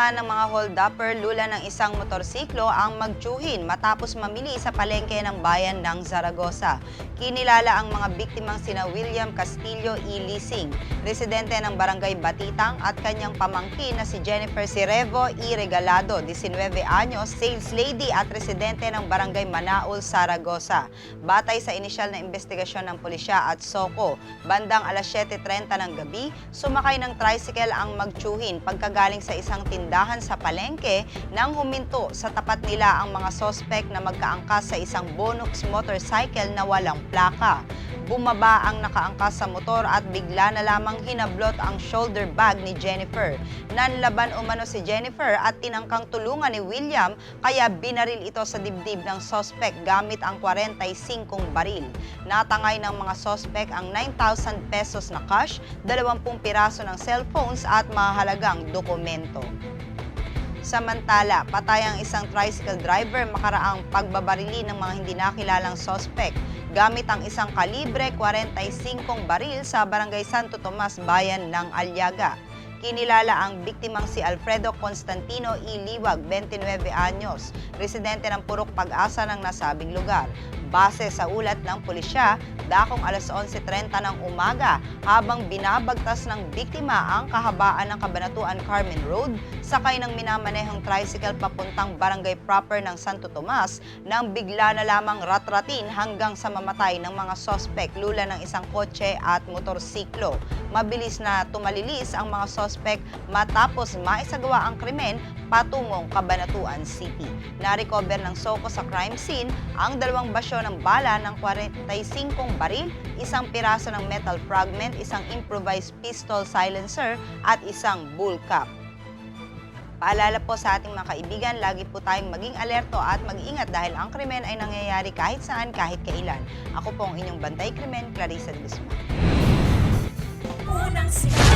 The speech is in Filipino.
Biktima ng mga hold-upper lula ng isang motorsiklo ang magtsuhin matapos mamili sa palengke ng bayan ng Zaragoza. Kinilala ang mga biktimang sina William Castillo E. Lising, residente ng barangay Batitang at kanyang pamangkin na si Jennifer Sirevo E. Regalado, 19 anyos, sales lady at residente ng barangay Manaul, Zaragoza. Batay sa inisyal na investigasyon ng pulisya at SOCO, bandang alas 7.30 ng gabi, sumakay ng tricycle ang magtsuhin pagkagaling sa isang tindahan sa palengke nang huminto sa tapat nila ang mga sospek na magkaangkas sa isang Bonux motorcycle na walang plaka. Bumaba ang nakaangkas sa motor at bigla na lamang hinablot ang shoulder bag ni Jennifer. Nanlaban umano si Jennifer at tinangkang tulungan ni William kaya binaril ito sa dibdib ng sospek gamit ang 45 baril. Natangay ng mga sospek ang 9,000 pesos na cash, 20 piraso ng cellphones at mahalagang dokumento. Samantala, patay ang isang tricycle driver makaraang pagbabarili ng mga hindi nakilalang sospek gamit ang isang kalibre 45 baril sa Barangay Santo Tomas, Bayan ng Aliaga. Kinilala ang biktimang si Alfredo Constantino E. Liwag, 29 anyos, residente ng Purok Pag-asa ng nasabing lugar. Base sa ulat ng pulisya, dakong alas 11.30 ng umaga habang binabagtas ng biktima ang kahabaan ng Kabanatuan Carmen Road, sakay ng minamanehong tricycle papuntang barangay proper ng Santo Tomas nang bigla na lamang ratratin hanggang sa mamatay ng mga sospek lula ng isang kotse at motorsiklo. Mabilis na tumalilis ang mga sospek matapos maisagawa ang krimen patungong Kabanatuan City. Narecover ng SOCO sa crime scene ang dalawang basyo ng bala ng 45 baril, isang piraso ng metal fragment, isang improvised pistol silencer at isang bull cap. Paalala po sa ating mga kaibigan, lagi po tayong maging alerto at mag-ingat dahil ang krimen ay nangyayari kahit saan, kahit kailan. Ako po ang inyong bantay krimen, Clarissa Guzman. Unang.